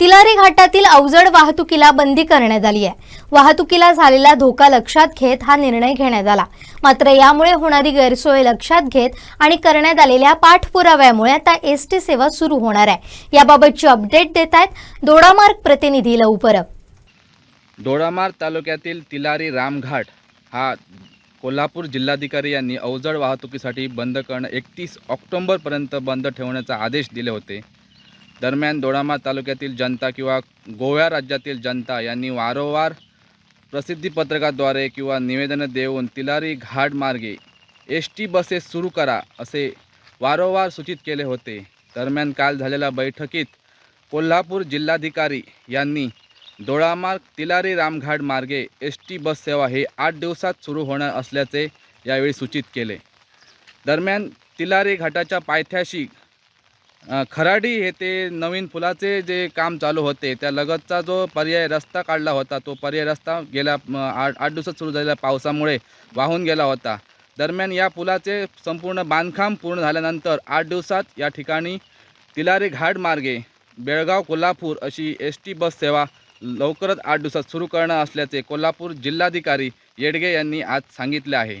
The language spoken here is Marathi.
Tillari घाटातील अवजड वाहतुकीला बंदी करण्यात आली आहे. वाहतुकीला झालेला धोका लक्षात घेत हा निर्णय घेण्यात आला. मात्र यामुळे होणारी गैरसोय लक्षात घेत आणि करण्यात आलेल्या पाठपुराव्यामुळे आता एस टी सेवा सुरू होणार आहे. याबाबतची अपडेट देत आहेत दोडामार्ग प्रतिनिधी लवकर दोडामार्ग तालुक्यातील तिलारी रामघाट हा कोल्हापूर जिल्हाधिकारी यांनी अवजड वाहतुकीसाठी बंद करणं एकतीस ऑक्टोंबरपर्यंत बंद ठेवण्याचा आदेश दिले होते. दरम्यान दोडामा तालुक्यातील जनता किंवा गोव्या राज्यातील जनता यांनी वारंवार प्रसिद्धीपत्रकाद्वारे किंवा निवेदनं देऊन तिलारी घाट मार्गे एस टी बसेस सुरू करा असे वारंवार सूचित केले होते. दरम्यान काल झालेल्या बैठकीत कोल्हापूर जिल्हाधिकारी यांनी दोडामार्ग तिलारी रामघाट मार्गे एस टी बस सेवा हे आठ दिवसात सुरू होणार असल्याचे यावेळी सूचित केले. दरम्यान तिलारी घाटाच्या पायथ्याशी खराडी खराडी येथे नवीन पुलाचे जे काम चालू होते त्या लगतचा जो पर्याय रस्ता काढला होता तो पर्याय रस्ता गेल्या आठ आठ दिवसात सुरू झालेल्या पावसामुळे वाहून गेला होता. दरम्यान या पुलाचे संपूर्ण बांधकाम पूर्ण झाल्यानंतर आठ दिवसात या ठिकाणी तिलारी घाट मार्गे बेळगाव कोल्हापूर अशी एस टी बस सेवा लवकरच आठ दिवसात सुरू करणार असल्याचे कोल्हापूर जिल्हाधिकारी येडगे यांनी आज सांगितले आहे.